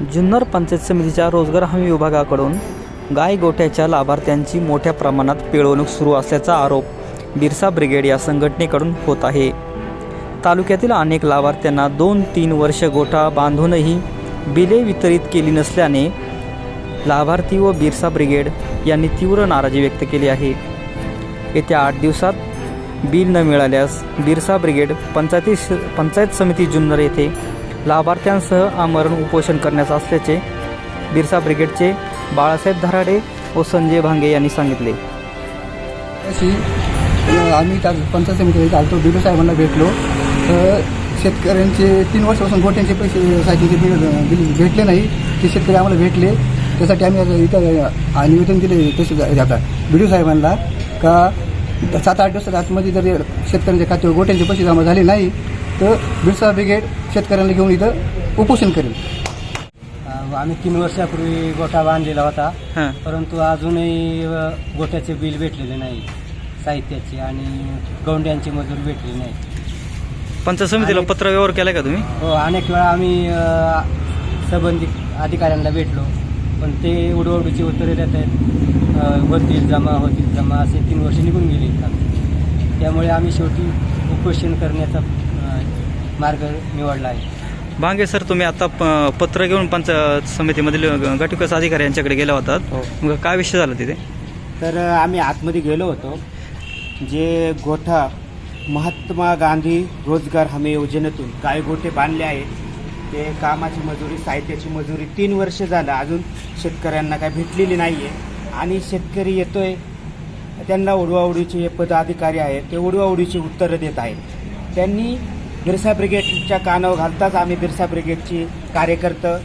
जुन्नर पंचायत समितीच्या रोजगार हमी विभागाकडून गाय गोठ्याच्या लाभार्थ्यांची मोठ्या प्रमाणात पिळवणूक सुरू असल्याचा आरोप बिरसा ब्रिगेड या संघटनेकडून होत आहे. तालुक्यातील अनेक लाभार्थ्यांना दोन तीन वर्ष गोठा बांधूनही बिले वितरित केली नसल्याने लाभार्थी व बिरसा ब्रिगेड यांनी तीव्र नाराजी व्यक्त केली आहे. येत्या आठ दिवसात बिल न मिळाल्यास बिरसा ब्रिगेड पंचायती पंचायत समिती जुन्नर येथे लाभार्थ्यांसह आमरण उपोषण करण्यात असल्याचे बिरसा ब्रिगेडचे बाळासाहेब धराडे व संजय भांगे यांनी सांगितले. अशी आम्ही त्या पंचायत समितीमध्ये आलतो बिडू साहेबांना भेटलो. तर शेतकऱ्यांचे तीन वर्षापासून गोट्यांचे पैसे साठीचे बिल भेटले नाही ते शेतकरी आम्हाला भेटले. त्यासाठी आम्ही इथं निवेदन दिले तसे आता बिडू साहेबांना का सात आठ दिवसात आतमध्ये जर शेतकऱ्यांच्या खात्यावर गोट्यांचे पैसे जमा झाले नाही तर बिरसा ब्रिगेड शेतकऱ्यांना घेऊन इथं उपोषण करेल. आम्ही तीन वर्षापूर्वी गोठा बांधलेला होता. हां. परंतु अजूनही अ, गोठ्याचे बिल भेटलेले नाही. साहित्याचे आणि गौंड्यांची मजूर भेटली नाही. पंचायत समितीला पत्र व्यवहार केला का तुम्ही? हो अनेक वेळा आम्ही अ, संबंधित अधिकाऱ्यांना भेटलो. पण ते उडवडूची उत्तरे देत आहेत. अ, होतील जमा होतील जमा असे तीन वर्ष निघून गेले. आमचे. त्यामुळे आम्ही शेवटी उपोषण करण्याचा मार्ग निवडला आहे. भांगे सर तुम्ही आता प- पत्र घेऊन पंचायत समितीमधील गटविकास अधिकारी यांच्याकडे गेला होतात हो. मग काय विषय झाला तिथे? तर आम्ही आतमध्ये गेलो होतो. जे गोठा महात्मा गांधी रोजगार हमी योजनेतून काय गोठे बांधले आहेत. ते कामाची मजुरी साहित्याची मजुरी तीन वर्ष झालं. अजून शेतकऱ्यांना काय भेटलेली नाही आहे आणि शेतकरी येतोय. त्यांना उडवाउडीचे पदाधिकारी आहेत. ते उडवाउडीची उत्तरं देत आहेत. त्यांनी बिरसा ब्रिगेडच्या कानावर घालताच आम्ही बिरसा ब्रिगेडची कार्यकर्ते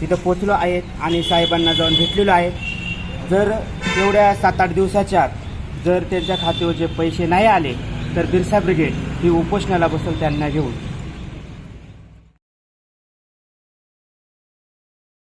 तिथं पोचलो आहेत आणि साहेबांना जाऊन भेटलेलो आहेत जर एवढ्या सात आठ दिवसाच्या आत जर त्यांच्या खात्यावर जे पैसे नाही आले तर बिरसा ब्रिगेड ही उपोषणाला बसेल त्यांना घेऊन